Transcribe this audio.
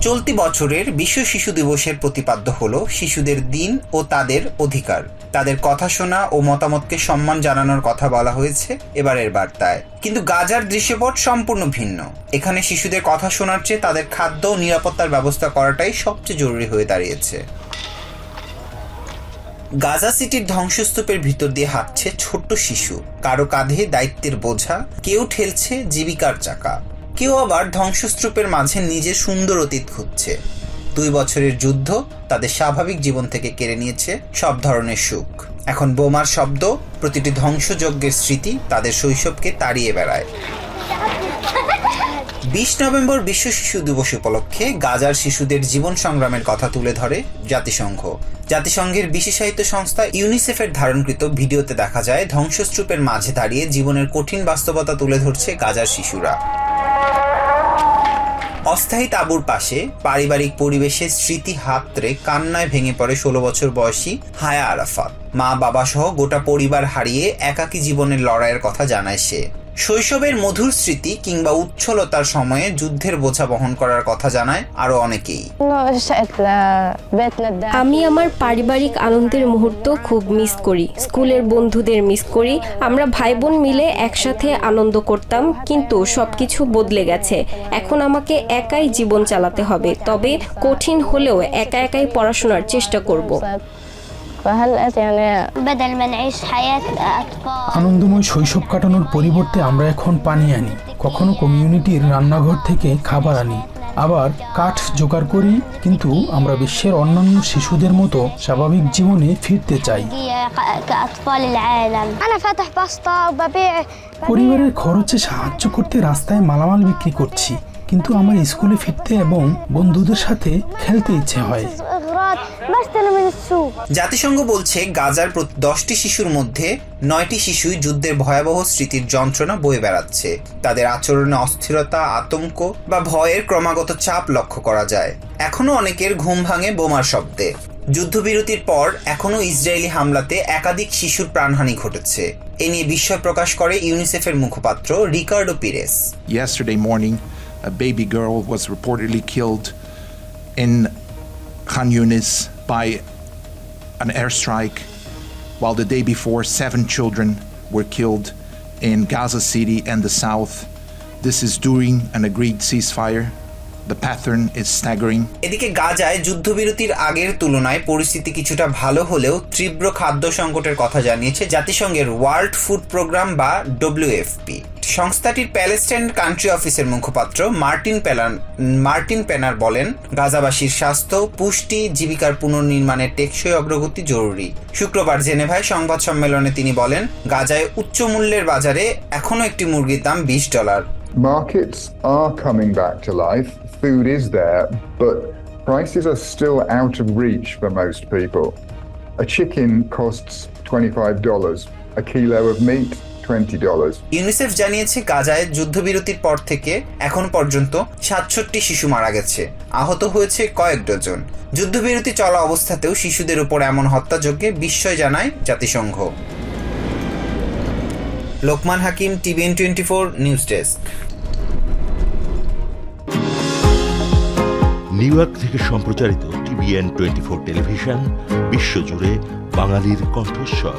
চলতি বছরের বিশ্ব শিশু দিবসের প্রতিপাদ্য হল শিশুদের দিন ও তাদের অধিকার। তাদের কথা শোনা ও মতামতকে সম্মান জানানোর কথা বলা হয়েছে এবারের বার্তায়। কিন্তু গাজার দৃশ্যপট সম্পূর্ণ ভিন্ন। এখানে শিশুদের কথা শোনার চেয়ে তাদের খাদ্য ও নিরাপত্তার ব্যবস্থা করাটাই সবচেয়ে জরুরি হয়ে দাঁড়িয়েছে। গাজা সিটির ধ্বংসস্তূপের ভিতর দিয়ে হাঁটছে ছোট্ট শিশু। কারও কাঁধে দায়িত্বের বোঝা, কেউ ঠেলছে জীবিকার চাকা। কেউ আবার ধ্বংসস্তূপের মাঝে নিজের সুন্দর অতীত খুঁজছে। দুই বছরের যুদ্ধ তাদের স্বাভাবিক জীবন থেকে কেড়ে নিয়েছে সব ধরনের সুখ। এখন বোমার শব্দ, প্রতিটি ধ্বংসযজ্ঞের স্মৃতি তাদের শৈশবকে তাড়িয়ে বেড়ায়। বিশ নভেম্বর বিশ্ব শিশু দিবস উপলক্ষে গাজার শিশুদের জীবন সংগ্রামের কথা তুলে ধরে জাতিসংঘ। জাতিসংঘের বিশেষায়িত সংস্থা ইউনিসেফের ধারণকৃত ভিডিওতে দেখা যায়, ধ্বংসস্তূপের মাঝে দাঁড়িয়ে জীবনের কঠিন বাস্তবতা তুলে ধরছে গাজার শিশুরা। অস্থায়ী তাঁবুর পাশে পারিবারিক পরিবেশে স্মৃতি হাতরে কান্নায় ভেঙে পড়ে ষোলো বছর বয়সী হায়া আরাফাত। মা বাবা সহ গোটা পরিবার হারিয়ে একাকী জীবনের লড়াইয়ের কথা জানায় সে। শৈশবের মধুর স্মৃতি কিংবা উচ্ছলতার সময়ে যুদ্ধের বোঝা বহন করার কথা জানায় আরও অনেকেই। আমি আমার পারিবারিক আনন্দের মুহূর্ত খুব মিস করি। স্কুলের বন্ধুদের মিস করি। আমরা ভাই বোন মিলে একসাথে আনন্দ করতাম, কিন্তু সবকিছু বদলে গেছে। এখন আমাকে একাই জীবন চালাতে হবে, তবে কঠিন হলেও একা একাই পড়াশোনার চেষ্টা করব। فهلا يعني بدل ما نعيش حياة الأطفال আনন্দময় শৈশব কাটানোর পরিবর্তে আমরা এখন পানি আনি কখনো কমিউনিটির রান্নাঘর থেকে খাবার আনি আবার কাঠ জোগাড় করি কিন্তু আমরা বিশ্বের অন্যান্য শিশুদের মতো স্বাভাবিক জীবনে ফিরতে চাই هي ق- كأطفال العالم أنا فاتح باسطة وببيع পরিবারের খরচে সাহায্য করতে রাস্তায় মালামাল বিক্রি করছি কিন্তু আমার স্কুলে ফিরতে এবং বন্ধুদের সাথে খেলতে ইচ্ছে হয়। জাতিসংঘ বলছে গাজার দশটি শিশুর মধ্যে নয়টি শিশুই যুদ্ধের ভয়াবহ স্মৃতির যন্ত্রণা বয়ে বেড়াচ্ছে। তাদের আচরণে অস্থিরতা আতঙ্ক বা ভয়ের ক্রমাগত চাপ লক্ষ্য করা যায়। এখনও অনেকের ঘুম ভাঙে বোমার শব্দে। যুদ্ধবিরতির পর এখনও ইসরায়েলি হামলাতে একাধিক শিশুর প্রাণহানি ঘটেছে। এ নিয়ে বিস্ময় প্রকাশ করে ইউনিসেফের মুখপাত্র Ricardo Pires. Yesterday morning a baby girl was reportedly killed in Khan Yunis by an airstrike, while the day before, seven children were killed in Gaza City and the south. This is during an agreed ceasefire. The pattern is staggering. এদিকে গাজায় যুদ্ধবিরতির আগের তুলনায় পরিস্থিতি কিছুটা ভালো হলেও তীব্র খাদ্য সংকটের কথা জানিয়েছে জাতিসংঘের ওয়ার্ল্ড ফুড প্রোগ্রাম বা ডব্লিউএফপি সংস্থাটির প্যালেস্টাইন কান্ট্রি অফিসের মুখপাত্র মার্টিন পেলান মার্টিন পেনার বলেন, গাজাবাসীর স্বাস্থ্য, পুষ্টি, জীবিকার পুনর্নির্মাণের টেকসই অগ্রগতি জরুরি। শুক্রবার জেনেভায় সংবাদ সম্মেলনে তিনি বলেন, গাজায় উচ্চ মূল্যের বাজারে এখনও একটি মুরগির দাম বিশ dollar. Markets are coming back to life. Food is there, but prices are still out of reach for most people. A chicken costs $25, a kilo of meat, $20. UNICEF জানিয়েছে গাজায় যুদ্ধবিরতির পর থেকে এখন পর্যন্ত সাতষট্টি শিশু মারা গেছে আহত হয়েছে কয়েক ডজন যুদ্ধবিরতি চলা অবস্থাতেও শিশুদের উপর এমন হত্যাযজ্ঞে বিস্ময় জানায় জাতিসংঘ Lokman Hakim, TVN twenty four, news desk. New York থেকে সম্প্রচারিত টিভিএন টোয়েন্টি ফোর টেলিভিশন, বিশ্বজুড়ে বাঙালির কণ্ঠস্বর।